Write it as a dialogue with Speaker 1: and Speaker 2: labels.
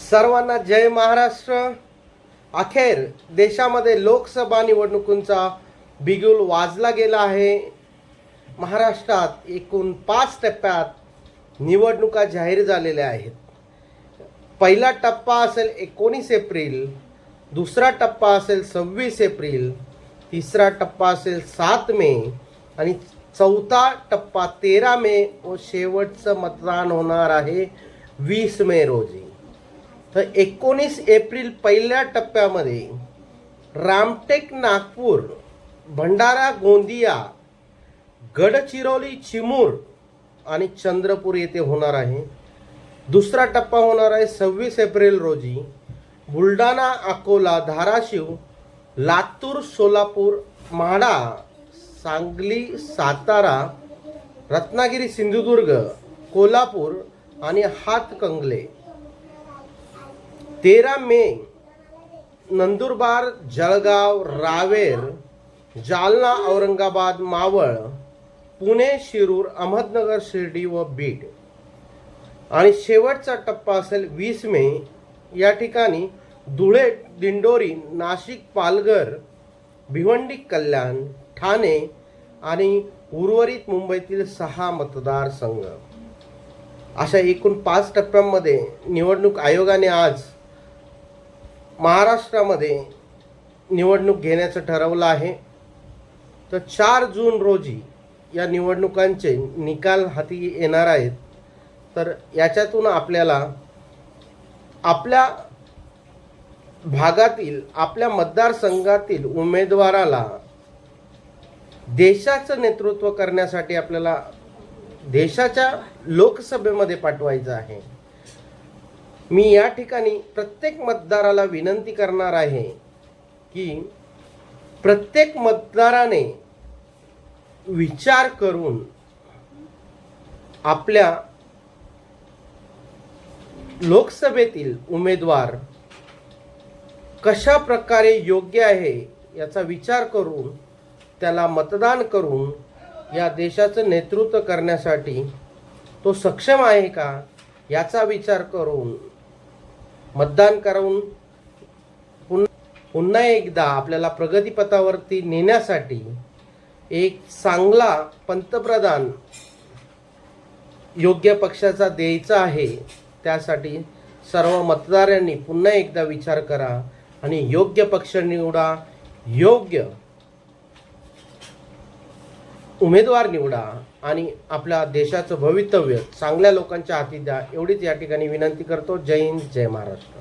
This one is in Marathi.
Speaker 1: सर्वांना जय महाराष्ट्र. अखेर देशामध्ये लोकसभा निवडणुकांचा बिगुल वाजला गेला आहे. महाराष्ट्रात एकूण पाच टप्प्यात निवडणुका जाहीर झालेल्या आहेत. पहिला टप्पा असेल एकोणीस एप्रिल दुसरा टप्पा असेल सव्वीस एप्रिल तिसरा टप्पा असेल सात मे आणि चौथा टप्पा तेरा मे व शेवटचं मतदान होणार आहे वीस मे रोजी. तर एकोणीस एप्रिल पहिल्या टप्प्यामध्ये रामटेक नागपूर भंडारा गोंदिया गडचिरोली चिमूर आणि चंद्रपूर येथे होणार आहे. दुसरा टप्पा होणार आहे सव्वीस एप्रिल रोजी बुलढाणा अकोला धाराशिव लातूर सोलापूर म्हाडा सांगली सातारा रत्नागिरी सिंधुदुर्ग कोल्हापूर आणि हातकंगले. तेरा मे नंदुरबार जळगाव रावेर जालना औरंगाबाद मावळ पुणे शिरूर अहमदनगर शिर्डी व बीड. आणि शेवटचा टप्पा असेल वीस मे या ठिकाणी धुळे दिंडोरी नाशिक पालघर भिवंडी कल्याण ठाणे आणि उर्वरित मुंबईतील सहा मतदारसंघ. अशा एकूण पाच टप्प्यांमध्ये निवडणूक आयोगाने आज महाराष्ट्रामध्ये निवडणूक घेण्याचं ठरवलं आहे. तर चार जून रोजी या निवडणुकांचे निकाल हाती येणार आहेत. तर याच्यातून आपल्याला आपल्या भागातील आपल्या मतदारसंघातील उमेदवाराला देशाचं नेतृत्व करण्यासाठी आपल्याला देशाच्या लोकसभेमध्ये पाठवायचं आहे. मी या ठिकाणी प्रत्येक मतदाराला विनंती करणार आहे की प्रत्येक मतदाराने विचार करून आपल्या लोकसभेतील उमेदवार कशा प्रकारे योग्य आहे याचा विचार करून त्याला मतदान करून या देशाचं नेतृत्व करण्यासाठी तो सक्षम आहे का याचा विचार करून मतदान करून पुन- पुन्हा एकदा आपल्याला प्रगतीपथावरती नेण्यासाठी एक चांगला पंतप्रधान योग्य पक्षाचा द्यायचा आहे त्यासाठी सर्व मतदारांनी पुन्हा एकदा विचार करा आणि योग्य पक्ष निवडा योग्य उमेदवार निवडा आणि आपल्या देशाचं भवितव्य चांगल्या लोकांच्या हाती द्या एवढीच या ठिकाणी विनंती करतो. जय हिंद जय महाराष्ट्र.